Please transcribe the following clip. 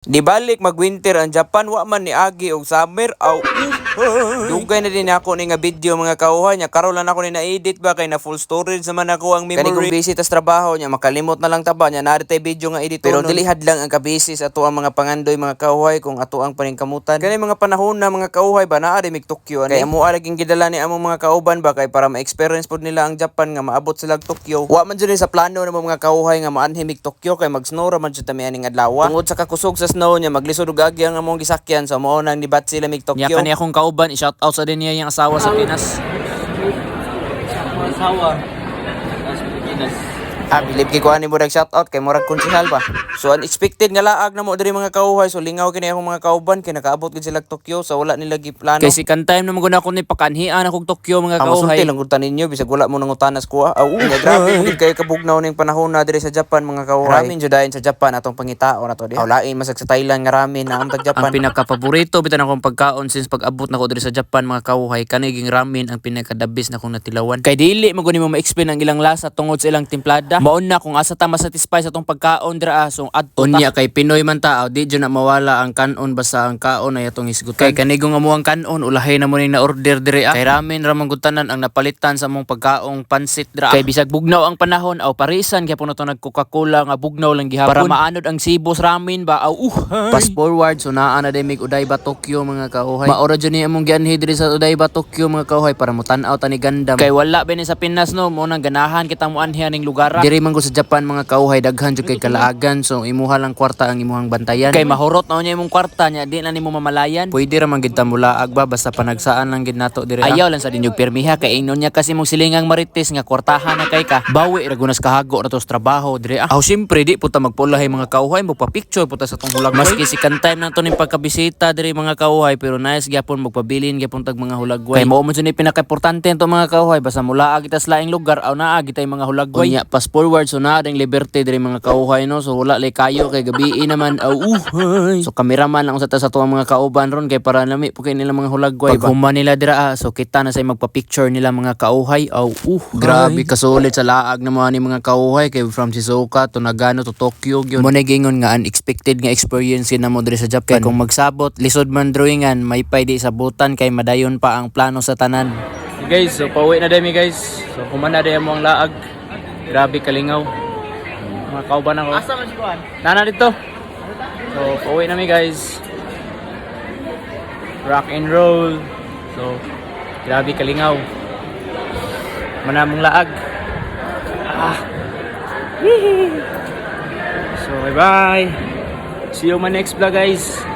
Di balik mag-winter ang Japan wa man ni agi og summer aw. Dugay na din ako ni nga video mga kauhay nya karon lang ako ni na-edit ba kay na full storage naman ako ang memory. Kani kung busy tas trabaho nya makalimot na lang taba nya nari tay video nga edit pero dili hadlang ang kabisi sa ato ang mga pangandoy mga kauhay kung ato ang paningkamutan. Kani mga panahon na mga kauhay ba naa mig Tokyo ani. Kay amo araging gidala ni among mga kauban ba kay para ma-experience pod nila ang Japan nga maabot sila Tokyo. Wa man ni sa plano ng mga kauhay nga maanhi mig Tokyo kay mag-snow ra man jud aning adlaw. Tungod sa kakusog sa snow nya maglisod og agi ang among gisakyan so mao nang nibat sila mig Tokyo. Niya kani akong kauban, i-shout out sa din niya yung asawa sa Pinas. Asawa. Sa Pilipinas. Ah, bilib kay kuha ni mo shout out kay murag konsehal ba. So unexpected nga laag na mo diri mga kauhay so lingaw kini akong mga kauban kay nakaabot gid sila Tokyo so wala nila giplano. Kay second time na maguna ko ni pakanhian akong Tokyo mga Ang masulti kauhay. lang kutan ninyo bisag wala mo nang utanas kuha. Ah, oo, nga, grabe gid kay kabugnaw ning panahon na diri sa Japan mga kauhay. Ramen jud sa Japan atong pangitao na to di. Lain masag sa Thailand nga ramen na ang tag Japan. Ang pinaka-paborito bitan akong pagkaon since pag-abot nako diri sa Japan mga kauhay kaniging ramen ang pinaka-dabis na kong natilawan. Kay dili mo guni mo ma-explain ang ilang lasa tungod sa ilang timplada. Maon na kung asa ta masatisfy sa tong pagkaon dira ah, so adto. Unya kay Pinoy man ta aw, di jud na mawala ang kanon basta ang kaon ay atong hisgutan. Kay kanigong amuang kanon ulahay na mo ning na-order diri ah. Kay ramen ra man gutanan ang napalitan sa mong pagkaong pansit dira. ah. Kay bisag bugnaw ang panahon aw parisan kay puno to nag Coca-Cola nga bugnaw lang gihapon para maanod ang sibos ramen ba aw uh. Fast forward so naa na day mig Odaiba Tokyo mga kauhay. Maora jud ni among gianhi diri sa Odaiba Tokyo mga kauhay para mo tan-aw ta ni gandam. Kay wala ba ni sa Pinas no mo nang ganahan kita mo anhi ning lugar. ah. Diri man ko sa Japan mga kauhay daghan jud kay kalaagan so imuha lang kwarta ang imuhang bantayan. Kay mahurot na niya imong kwarta nya di na nimo mamalayan. Pwede ra man gid ta mulaag ba basta panagsaan lang gid nato diri. Ayaw lang sa dinyog permiha kay ingnon niya kasi mong silingang marites nga kwartahan na kay ka. Bawi ra gunas kahago na to sa trabaho diri. Ah, Aw syempre di puta magpulahay mga kauhay mo pa picture puta sa tong hulag. Maski second time na to ning pagkabisita diri mga kauhay pero nice gyapon magpabilin gyapon tag mga hulagway. Kay mao man ni pinaka-importante to mga kauhay basta mulaag kita sa laing lugar aw naa gitay mga hulagway. Unya pass forward so naa ding liberty diri mga kauhay no so wala lay kayo kay gabi naman aw uhay. So kameraman lang sa ta sa tuwang mga kauban ron kay para nami po kay nila mga hulagway. Pag huma nila dira ah, so kita na say magpa-picture nila mga kauhay aw uh. Grabe kasulit sa laag na mga ni mga kauhay kay from Shizuoka to Nagano to Tokyo gyud. Mo gingon nga unexpected nga experience na mo diri sa Japan. Kay kung magsabot lisod man drawingan may pay di sabutan kay madayon pa ang plano sa tanan. Guys, so pauwi na demi guys. So humana dai mo ang laag. Grabe kalingaw. Mga kauban ako. Asa man si Kuan? Nana dito. So pauwi na mi guys. Rock and roll. So grabe kalingaw. Manamong laag. Ah. So bye bye. See you on my next vlog guys.